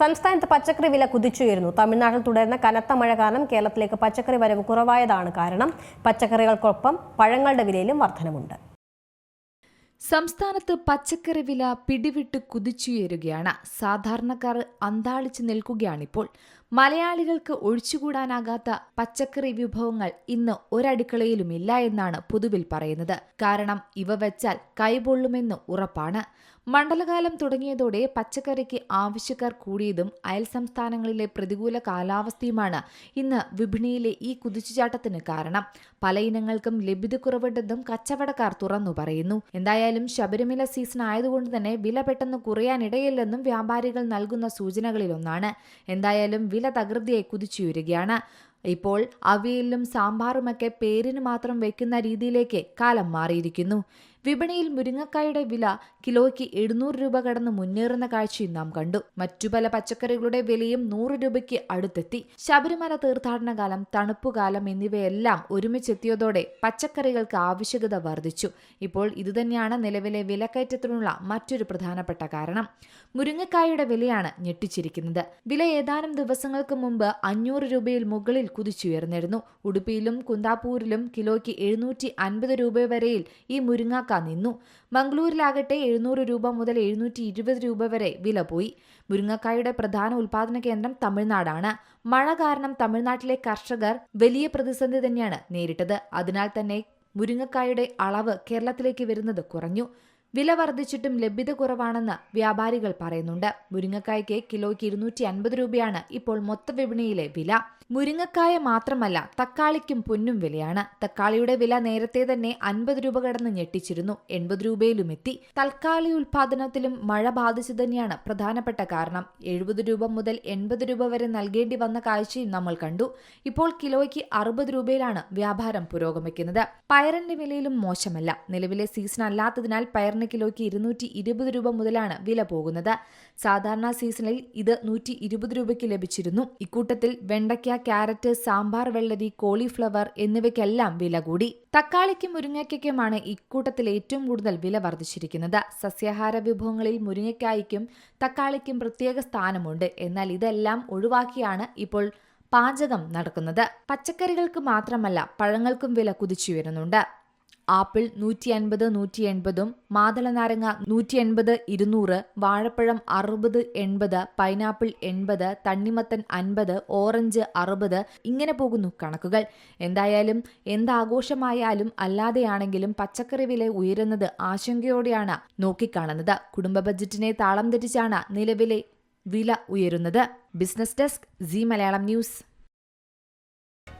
സംസ്ഥാനത്ത് പച്ചക്കറി വില കുതിച്ചുയരുന്നു. തമിഴ്നാട്ടിൽ തുടരുന്ന കനത്ത മഴ കാരണം കേരളത്തിലേക്ക് പച്ചക്കറി വരവ് കുറവായതാണ് കാരണം പച്ചക്കറികൾക്കൊപ്പം പഴങ്ങളുടെ വിലയിലും വർധനമുണ്ട് സംസ്ഥാനത്ത് പച്ചക്കറി വില പിടിവിട്ട് കുതിച്ചുയരുകയാണ്. സാധാരണക്കാർ അന്താളിച്ചു നിൽക്കുകയാണിപ്പോൾ. മലയാളികൾക്ക് ഒഴിച്ചുകൂടാനാകാത്ത പച്ചക്കറി വിഭവങ്ങൾ ഇന്ന് ഒരടുക്കളയിലുമില്ല എന്നാണ് പൊതുവിൽ പറയുന്നത്. കാരണം ഇവ വെച്ചാൽ കൈപൊള്ളുമെന്ന് ഉറപ്പാണ്. മണ്ഡലകാലം തുടങ്ങിയതോടെ പച്ചക്കറിക്ക് ആവശ്യക്കാർ കൂടിയതും അയൽ സംസ്ഥാനങ്ങളിലെ പ്രതികൂല കാലാവസ്ഥയുമാണ് ഇന്ന് വിപണിയിലെ ഈ കുതിച്ചുചാട്ടത്തിന് കാരണം. പല ഇനങ്ങൾക്കും ലഭ്യതക്കുറവുണ്ടെന്നും കച്ചവടക്കാർ തുറന്നു പറയുന്നു. എന്തായാലും ശബരിമല സീസൺ ആയതുകൊണ്ട് തന്നെ വില പെട്ടെന്ന് കുറയാനിടയില്ലെന്നും വ്യാപാരികൾ നൽകുന്ന സൂചനകളിലൊന്നാണ്. എന്തായാലും വില തകൃതിയായി കുതിച്ചുയരുകയാണ് ഇപ്പോൾ അവിയലിലും സാമ്പാറുമൊക്കെ പേരിന് മാത്രം വെക്കുന്ന രീതിയിലേക്ക് കാലം മാറിയിരിക്കുന്നു. വിപണിയിൽ മുരിങ്ങക്കായുടെ വില കിലോയ്ക്ക് എഴുന്നൂറ് രൂപ കടന്ന് മുന്നേറുന്ന കാഴ്ചയും നാം കണ്ടു. മറ്റു പല പച്ചക്കറികളുടെ വിലയും നൂറ് രൂപയ്ക്ക് അടുത്തെത്തി. ശബരിമല തീർത്ഥാടന കാലം തണുപ്പുകാലം എന്നിവയെല്ലാം ഒരുമിച്ചെത്തിയതോടെ പച്ചക്കറികൾക്ക് ആവശ്യകത വർദ്ധിച്ചു. ഇപ്പോൾ ഇതുതന്നെയാണ് നിലവിലെ വിലക്കയറ്റത്തിനുള്ള മറ്റൊരു പ്രധാനപ്പെട്ട കാരണം. മുരിങ്ങക്കായുടെ വിലയാണ് ഞെട്ടിച്ചിരിക്കുന്നത്. വില ഏതാനും ദിവസങ്ങൾക്ക് മുമ്പ് അഞ്ഞൂറ് രൂപയിൽ മുകളിൽ കുതിച്ചുയർന്നിരുന്നു. ഉടുപ്പിയിലും കുന്താപ്പൂരിലും കിലോയ്ക്ക് എഴുന്നൂറ്റി അൻപത് രൂപ വരെയിൽ ഈ മുരിങ്ങാക്ക നിന്നു മംഗളൂരിലാകട്ടെ എഴുന്നൂറ് രൂപ മുതൽ എഴുന്നൂറ്റി ഇരുപത് രൂപ വരെ വില പോയി. മുരിങ്ങക്കായുടെ പ്രധാന ഉൽപാദന കേന്ദ്രം തമിഴ്നാടാണ്. മഴ കാരണം തമിഴ്നാട്ടിലെ കർഷകർ വലിയ പ്രതിസന്ധി തന്നെയാണ് നേരിട്ടത്. അതിനാൽ തന്നെ മുരിങ്ങക്കായുടെ അളവ് കേരളത്തിലേക്ക് വരുന്നത് കുറഞ്ഞു. വില വർദ്ധിച്ചിട്ടും ലഭ്യത കുറവാണെന്ന് വ്യാപാരികൾ പറയുന്നുണ്ട്. മുരിങ്ങക്കായ്ക്ക് കിലോയ്ക്ക് ഇരുന്നൂറ്റി അൻപത് രൂപയാണ് ഇപ്പോൾ മൊത്ത വിപണിയിലെ വില. മുരിങ്ങക്കായ മാത്രമല്ല തക്കാളിക്കും പൊന്നും വിലയാണ്. തക്കാളിയുടെ വില നേരത്തെ തന്നെ അൻപത് രൂപ കടന്ന് ഞെട്ടിച്ചിരുന്നു. എൺപത് രൂപയിലും എത്തി. തൽക്കാലി ഉൽപാദനത്തിലും മഴ ബാധിച്ചു തന്നെയാണ് പ്രധാനപ്പെട്ട കാരണം. എഴുപത് രൂപ മുതൽ എൺപത് രൂപ വരെ നൽകേണ്ടി വന്ന കാഴ്ചയും നമ്മൾ കണ്ടു. ഇപ്പോൾ കിലോയ്ക്ക് അറുപത് രൂപയിലാണ് വ്യാപാരം പുരോഗമിക്കുന്നത്. പയറിന്റെ വിലയിലും മോശമല്ല. നിലവിലെ സീസൺ അല്ലാത്തതിനാൽ പയറിന് കിലോയ്ക്ക് ഇരുന്നൂറ്റി ഇരുപത് രൂപ മുതലാണ് വില പോകുന്നത്. സാധാരണ സീസണിൽ ഇത് നൂറ്റി ഇരുപത് രൂപയ്ക്ക് ലഭിച്ചിരുന്നു. ഇക്കൂട്ടത്തിൽ വെണ്ടയ്ക്ക ക്യാരറ്റ് സാമ്പാർ വെള്ളരി കോളിഫ്ലവർ എന്നിവയ്ക്കെല്ലാം വില കൂടി. തക്കാളിക്കും മുരിങ്ങയ്ക്കുമാണ് ഇക്കൂട്ടത്തിൽ ഏറ്റവും കൂടുതൽ വില വർദ്ധിച്ചിരിക്കുന്നത്. സസ്യാഹാര വിഭവങ്ങളിൽ മുരിങ്ങയ്ക്കായ്ക്കും തക്കാളിക്കും പ്രത്യേക സ്ഥാനമുണ്ട്. എന്നാൽ ഇതെല്ലാം ഒഴിവാക്കിയാണ് ഇപ്പോൾ പാചകം നടക്കുന്നത്. പച്ചക്കറികൾക്ക് മാത്രമല്ല പഴങ്ങൾക്കും വില കുതിച്ചുയരുന്നുണ്ട്. ആപ്പിൾ നൂറ്റി അൻപത് നൂറ്റി എൺപതും മാതള നാരങ്ങ നൂറ്റി എൺപത് ഇരുന്നൂറ് വാഴപ്പഴം അറുപത് എൺപത് പൈനാപ്പിൾ എൺപത് തണ്ണിമത്തൻ അൻപത് ഓറഞ്ച് അറുപത് ഇങ്ങനെ പോകുന്നു കണക്കുകൾ. എന്തായാലും എന്താഘോഷമായാലും അല്ലാതെയാണെങ്കിലും പച്ചക്കറി വില ഉയരുന്നത് ആശങ്കയോടെയാണ് നോക്കിക്കാണുന്നത്. കുടുംബ ബജറ്റിനെ താളം തെറ്റിച്ചാണ് നിലവിലെ വില ഉയരുന്നത്. Business desk Zee Malayalam news.